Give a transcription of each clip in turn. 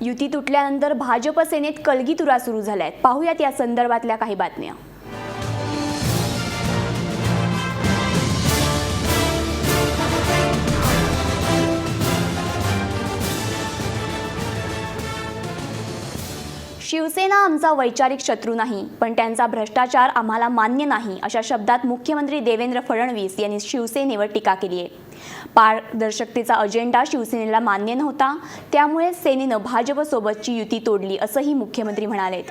युती तुटल्यानंतर भाजप सेनेत कलगीतुरा सुरू झाल्या आहेत पाहूयात या संदर्भातल्या काही बातम्या. शिवसेना आमचा वैचारिक शत्रू नाही पण त्यांचा भ्रष्टाचार आम्हाला मान्य नाही अशा शब्दात मुख्यमंत्री देवेंद्र फडणवीस यांनी शिवसेनेवर टीका केली आहे. पारदर्शकतेचा अजेंडा शिवसेनेला मान्य नव्हता. त्यामुळे सेनेनं भाजपसोबतची युती तोडली असंही मुख्यमंत्री म्हणालेत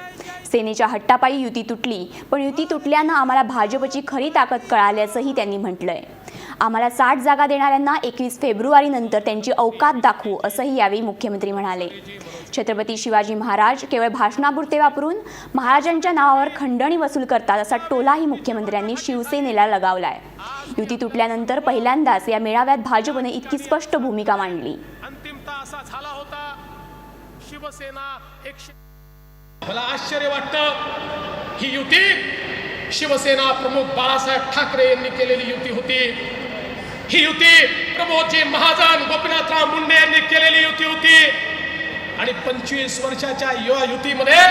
सेनेच्या हट्टापायी युती तुटली पण युती तुटल्यानं आम्हाला भाजपची खरी ताकद कळाल्याचंही त्यांनी म्हटलंय. आम्हाला साठ जागा देणाऱ्यांना एकवीस फेब्रुवारीनंतर त्यांची अवकात दाखवू असंही यावेळी मुख्यमंत्री म्हणाले. छत्रपती शिवाजी महाराज केवळ भाषणापुरते वापरून महाराजांच्या नावावर खंडणी वसूल करतात असा टोलाही मुख्यमंत्र्यांनी शिवसेनेला लगावलाय. युती तुटल्यानंतर पहिल्यांदाच या मेळाव्यात भाजपने इतकी स्पष्ट भूमिका मांडली. अंतिमता असा झाला होता. शिवसेना एकशे मला आश्चर्य वाटतं ही युती. शिवसेना प्रमुख बाळासाहेब ठाकरे यांनी केलेली युती होती. ही युती प्रमोदजी महाजन गोपीनाथराव मुंडे यांनी केलेली युती होती. आणि पंचवीस वर्षाच्या युवा युतीमध्ये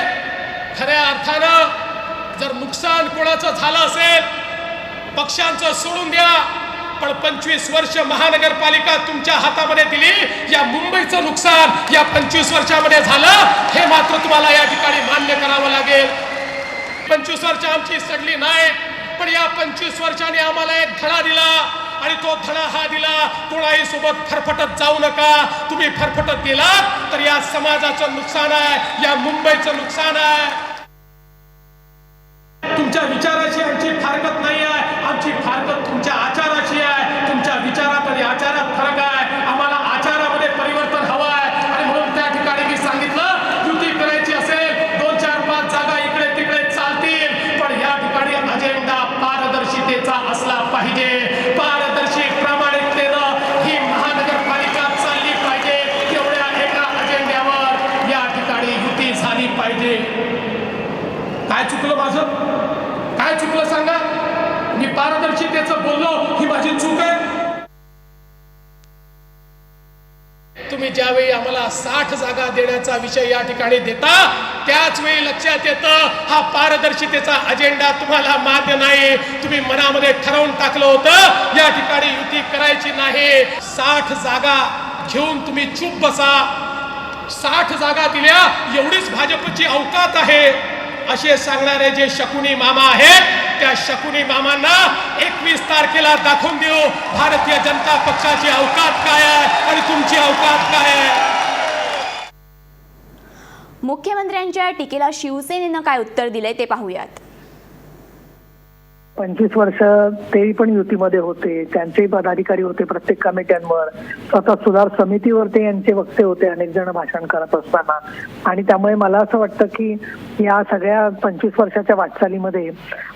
खऱ्या अर्थानं जर नुकसान कोणाचं झालं असेल पक्षांचं सोडून द्या. पण पंचवीस वर्ष महानगरपालिका तुमच्या हातामध्ये दिली. या मुंबईचं नुकसान या पंचवीस वर्षामध्ये झालं. हे मात्र तुम्हाला या ठिकाणी मान्य करावं लागेल. पंचवीस वर्ष आमची सडली नाही. पण या पंचवीस वर्षाने आम्हाला एक धडा दिला. आणि तो धडा हा दिला कोणाही सोबत फरफटत जाऊ नका. तुम्ही फरफटत गेलात तर या समाजाचं नुकसान आहे या मुंबईचं नुकसान आहे तुमच्या विचाराशी आमची फारकत नाही आहे आमची फारकत तुमच्या आचाराशी आहे तुमच्या विचारात आणि आचारात फरक आहे आम्हाला आचारामध्ये परिवर्तन हवं आहे आणि म्हणून त्या ठिकाणी मी सांगितलं युती करायची असेल दोन चार पाच जागा इकडे तिकडे चालतील पण या ठिकाणी अजेंडा पारदर्शितेचा असला पाहिजे पारदर्शी प्रामाणिकतेनं ही महानगरपालिका चालली पाहिजे तेवढ्या एका अजेंड्यावर या ठिकाणी युती झाली पाहिजे काय चुकलं माझं? काय चुकलं सांगा? मी पारदर्शितेचं बोललो ही माझी चूक आहे. तुम्ही ज्यावेळी आम्हाला साठ जागा देण्याचा विषय या ठिकाणी देता त्याच वेळी लक्षात येतं हा पारदर्शितेचा अजेंडा तुम्हाला मान्य नाही. तुम्ही मनामध्ये ठरवून टाकलं होतं या ठिकाणी युती करायची नाही. साठ जागा घेऊन तुम्ही चूप बसा. साठ जागा दिल्या एवढीच भाजपची अवकात आहे. असे सांगणारे जे शकुनी मामा आहेत त्या शकुनी मामांना एकवीस तारखेला दाखवून देऊ. भारतीय जनता पक्षाची अवकात काय आहे आणि तुमची अवकात काय आहे? मुख्यमंत्र्यांच्या टीकेला शिवसेनेनं काय उत्तर दिलंय ते पाहूयात. पंचवीस वर्ष तेही पण युतीमध्ये होते. त्यांचेही पदाधिकारी होते प्रत्येक कमिट्यांवर. स्वतः सुधार समितीवर ते यांचे वक्ते होते अनेक जण भाषण करत असताना. आणि त्यामुळे मला असं वाटतं की या सगळ्या पंचवीस वर्षाच्या वाटचालीमध्ये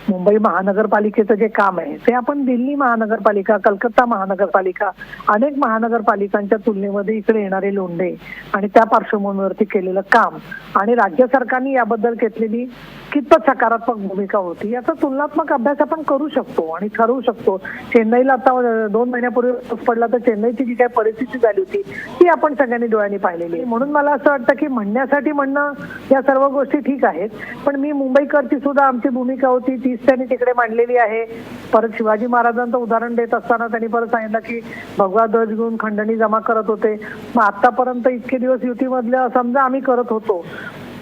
मुंबई महानगरपालिकेचं जे काम आहे ते आपण दिल्ली महानगरपालिका कलकत्ता महानगरपालिका अनेक महानगरपालिकांच्या तुलनेमध्ये इकडे येणारे लोंढे आणि त्या पार्श्वभूमीवरती केलेलं काम आणि राज्य सरकारने याबद्दल घेतलेली कितपत सकारात्मक भूमिका होती याचा तुलनात्मक अभ्यास आपण करू शकतो आणि ठरवू शकतो. चेन्नईला आता दोन महिन्यापूर्वी पाऊस पडला तर चेन्नईची जी काही परिस्थिती झाली होती ती आपण सगळ्यांनी डोळ्यांनी पाहिलेली म्हणून मला असं वाटतं की म्हणण्यासाठी म्हणणं या सर्व गोष्टी ठीक आहेत. पण मी मुंबईकरची सुद्धा आमची भूमिका होती तीच त्यांनी तिकडे मांडलेली आहे. परत शिवाजी महाराजांचं उदाहरण देत असताना त्यांनी परत सांगितलं की भगवा ध्वज घेऊन खंडणी जमा करत होते. मग आतापर्यंत इतके दिवस युतीमधल्या समजा आम्ही करत होतो.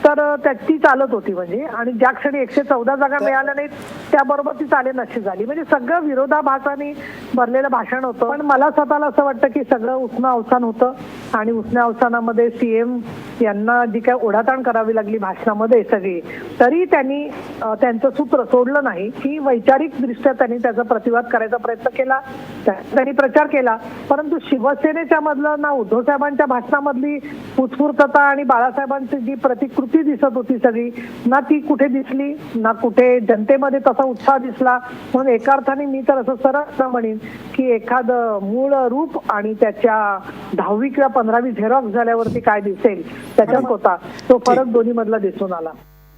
तर ती चालत होती म्हणजे. आणि ज्या क्षणी एकशे चौदा जागा मिळाल्या नाहीत त्याबरोबर ती चाले नशी झाली. म्हणजे सगळं विरोधाभासाने भरलेलं भाषण होतं. पण मला स्वतःला असं वाटतं की सगळं उष्ण अवसान होतं. आणि उष्ण अवसानामध्ये सीएम यांना जी काय ओढाताण करावी लागली भाषणामध्ये सगळी तरी त्यांनी त्यांचं सूत्र सोडलं नाही. की वैचारिक दृष्ट्या त्यांनी त्याचा प्रतिवाद करायचा प्रयत्न केला. त्या- त्यांनी प्रचार केला. परंतु शिवसेनेच्या मधलं ना उद्धव साहेबांच्या भाषणामधली उत्स्फूर्तता आणि बाळासाहेबांची जी प्रतिकृती दिसत होती सगळी ना ती कुठे दिसली ना कुठे जनतेमध्ये तसा उत्साह दिसला. म्हणून एका अर्थाने मी तर असं सरळ म्हणेन की एखादं मूळ रूप आणि त्याच्या दहावी किंवा पंधरावी झेरॉक्स झाल्यावरती काय दिसेल त्याच्यात होता. तो फरक दोन्ही मधला दिसून आला.